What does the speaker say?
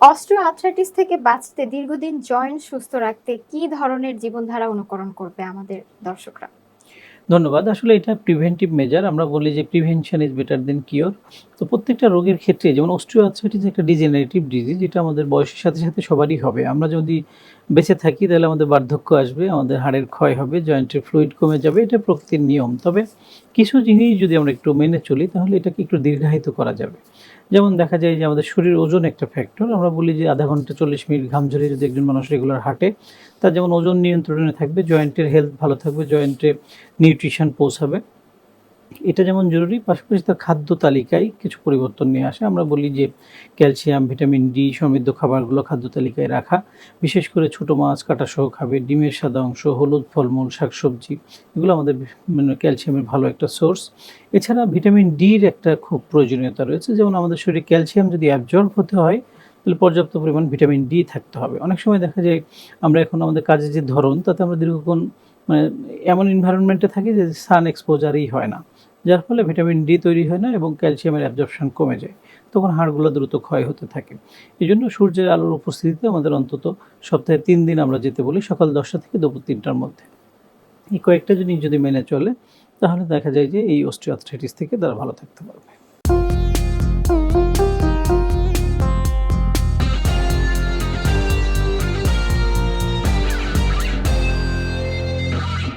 Austro arthritis থেকে বাঁচতে দীর্ঘদিন জয়েন্ট সুস্থ রাখতে কি ধরনের জীবনধারা অনুকরণ করবে আমাদের দর্শকরা? ধন্যবাদ। আসলে এটা প্রিভেন্টিভ মেজার আমরা বলি যে prevention is better than cure তো প্রত্যেকটা রোগের ক্ষেত্রে যেমন অস্ট্রিওআর্থ্রাইটিস একটা ডিজেনারেটিভ ডিজিজ যেটা আমাদের বয়সের সাথে সাথে সবারই হবে। আমরা যদি বেঁচে থাকি, তাহলে আমাদের বার্ধক্য আসবে, আমাদের হাড়ের ক্ষয় হবে জয়েন্টের ফ্লুইড কমে যাবে, এটা প্রকৃতির নিয়ম। তবে কিছু জিনিস যদি আমরা একটু মেনে চলি, তাহলে এটাকে একটু দীর্ঘায়িত করা যাবে। যেমন দেখা যায় যে আমাদের শরীর ওজন একটা ফ্যাক্টর আমরা বলি যে আধা ঘণ্টা চল্লিশ মিনিট ঘাম ঝরিয়ে যদি একজন মানুষ রেগুলার হাঁটে, তার যেমন ওজন নিয়ন্ত্রণে থাকবে জয়েন্টের হেলথ ভালো থাকবে জয়েন্টে নিউট্রিশন পৌঁছাবে। এটা যেমন জরুরি, পাশাপাশি তার খাদ্য তালিকায় কিছু পরিবর্তন নিয়ে আসে। আমরা বলি যে ক্যালসিয়াম, ভিটামিন ডি সমৃদ্ধ খাবারগুলো খাদ্য তালিকায় রাখা। বিশেষ করে ছোটো মাছ কাটা সহ খাবে, ডিমের সাদা অংশ, হলুদ ফলমূল, শাকসবজি, এগুলো আমাদের মানে ক্যালসিয়ামের ভালো একটা সোর্স। এছাড়া ভিটামিন ডির একটা খুব প্রয়োজনীয়তা রয়েছে, যেমন আমাদের শরীরে ক্যালসিয়াম যদি অ্যাবজর্ব হতে হয়, তাহলে পর্যাপ্ত পরিমাণ ভিটামিন ডি থাকতে হবে। অনেক সময় দেখা যায় আমরা এখন আমাদের কাজের যে ধরন, তাতে আমরা দীর্ঘক্ষণ মানে এমন এনভায়রনমেন্টে থাকি যে সান এক্সপোজারই হয় না। যার ফলে ভিটামিন ডি তৈরি হয় না এবং ক্যালসিয়ামের অ্যাবজর্পশন কমে যায়। তখন হাড়গুলো দ্রুত ক্ষয় হতে থাকে। এই জন্য সূর্যের আলোর উপস্থিতিতে আমাদের অন্তত সপ্তাহে তিন দিন আমরা যেতে বলি সকাল দশটা থেকে দুপুর তিনটার মধ্যে। এই কয়েকটা জিনিস যদি মেনে চলে, তাহলে দেখা যায় যে এই অস্ট্রিয়াথ্রাইটিস থেকে তারা ভালো থাকতে পারবে।